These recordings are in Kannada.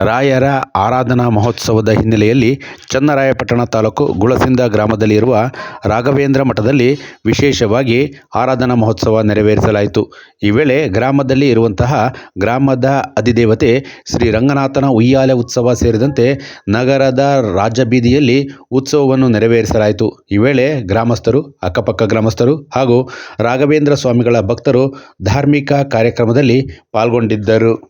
ರಾಯರ ಆರಾಧನಾ ಮಹೋತ್ಸವದ ಹಿನ್ನೆಲೆಯಲ್ಲಿ ಚನ್ನರಾಯಪಟ್ಟಣ ತಾಲೂಕು ಗುಳಸಿಂದ ಗ್ರಾಮದಲ್ಲಿರುವ ರಾಘವೇಂದ್ರ ಮಠದಲ್ಲಿ ವಿಶೇಷವಾಗಿ ಆರಾಧನಾ ಮಹೋತ್ಸವ ನೆರವೇರಿಸಲಾಯಿತು. ಈ ವೇಳೆ ಗ್ರಾಮದಲ್ಲಿ ಇರುವಂತಹ ಗ್ರಾಮದ ಅಧಿದೇವತೆ ಶ್ರೀ ರಂಗನಾಥನ ಉಯ್ಯಾಲೆ ಉತ್ಸವ ಸೇರಿದಂತೆ ನಗರದ ರಾಜಬೀದಿಯಲ್ಲಿ ಉತ್ಸವವನ್ನು ನೆರವೇರಿಸಲಾಯಿತು. ಈ ವೇಳೆ ಗ್ರಾಮಸ್ಥರು, ಅಕ್ಕಪಕ್ಕ ಗ್ರಾಮಸ್ಥರು ಹಾಗೂ ರಾಘವೇಂದ್ರ ಸ್ವಾಮಿಗಳ ಭಕ್ತರು ಧಾರ್ಮಿಕ ಕಾರ್ಯಕ್ರಮದಲ್ಲಿ ಪಾಲ್ಗೊಂಡಿದ್ದರು.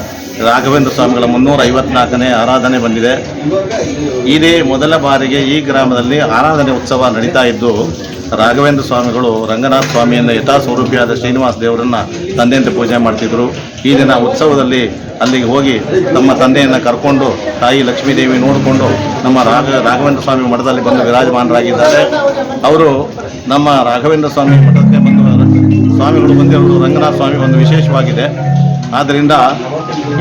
ರಾಘವೇಂದ್ರ ಸ್ವಾಮಿಗಳ ಮುನ್ನೂರ ಐವತ್ನಾಲ್ಕನೇ ಆರಾಧನೆ ಬಂದಿದೆ. ಇದೇ ಮೊದಲ ಬಾರಿಗೆ ಈ ಗ್ರಾಮದಲ್ಲಿ ಆರಾಧನೆ ಉತ್ಸವ ನಡೀತಾ ಇದ್ದು, ರಾಘವೇಂದ್ರ ಸ್ವಾಮಿಗಳು ರಂಗನಾಥ ಸ್ವಾಮಿಯನ್ನು ಯಥಾಸ್ವರೂಪಿಯಾದ ಶ್ರೀನಿವಾಸ ದೇವರನ್ನು ತಂದೆಯಂತೆ ಪೂಜೆ ಮಾಡ್ತಿದ್ದರು ಈ ದಿನ ಉತ್ಸವದಲ್ಲಿ ಅಲ್ಲಿಗೆ ಹೋಗಿ ತಮ್ಮ ತಂದೆಯನ್ನು ಕರ್ಕೊಂಡು, ತಾಯಿ ಲಕ್ಷ್ಮೀದೇವಿ ನೋಡಿಕೊಂಡು ನಮ್ಮ ರಾಘ, ರಾಘವೇಂದ್ರ ಸ್ವಾಮಿ ಮಠದಲ್ಲಿ ಬಂದು ವಿರಾಜಮಾನರಾಗಿದ್ದಾರೆ. ಅವರು ನಮ್ಮ ರಾಘವೇಂದ್ರ ಸ್ವಾಮಿ ಮಠಕ್ಕೆ ಬಂದು ಸ್ವಾಮಿಗಳು ಬಂದಿರೋದು ರಂಗನಾಥ ಸ್ವಾಮಿ ಒಂದು ವಿಶೇಷವಾಗಿದೆ. ಆದ್ದರಿಂದ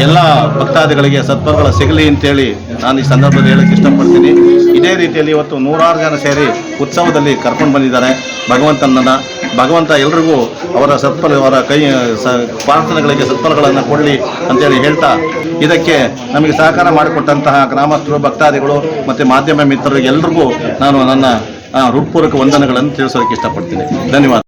ಎಲ್ಲ ಭಕ್ತಾದಿಗಳಿಗೆ ಸತ್ಫಲಗಳ ಸಿಗಲಿ ಅಂತೇಳಿ ನಾನು ಈ ಸಂದರ್ಭದಲ್ಲಿ ಹೇಳಕ್ಕೆ ಇಷ್ಟಪಡ್ತೀನಿ. ಇದೇ ರೀತಿಯಲ್ಲಿ ಇವತ್ತು ನೂರಾರು ಜನ ಸೇರಿ ಉತ್ಸವದಲ್ಲಿ ಕರ್ಕೊಂಡು ಬಂದಿದ್ದಾರೆ. ಭಗವಂತನನ್ನು, ಭಗವಂತ ಎಲ್ರಿಗೂ ಅವರ ಸತ್ಪಲ ಅವರ ಕೈ, ಸ, ಪ್ರಾರ್ಥನೆಗಳಿಗೆ ಸತ್ಫಲಗಳನ್ನು ಕೊಡಲಿ ಅಂತೇಳಿ ಹೇಳ್ತಾ ಇದಕ್ಕೆ ನಮಗೆ ಸಹಕಾರ ಮಾಡಿಕೊಟ್ಟಂತಹ ಗ್ರಾಮಸ್ಥರು, ಭಕ್ತಾದಿಗಳು ಮತ್ತು ಮಾಧ್ಯಮ ಮಿತ್ರರಿಗೆ ಎಲ್ರಿಗೂ ನಾನು ನನ್ನ ಹೃತ್ಪೂರ್ವಕ ವಂದನೆಗಳನ್ನು ತಿಳಿಸೋದಕ್ಕೆ ಇಷ್ಟಪಡ್ತೀನಿ. ಧನ್ಯವಾದ.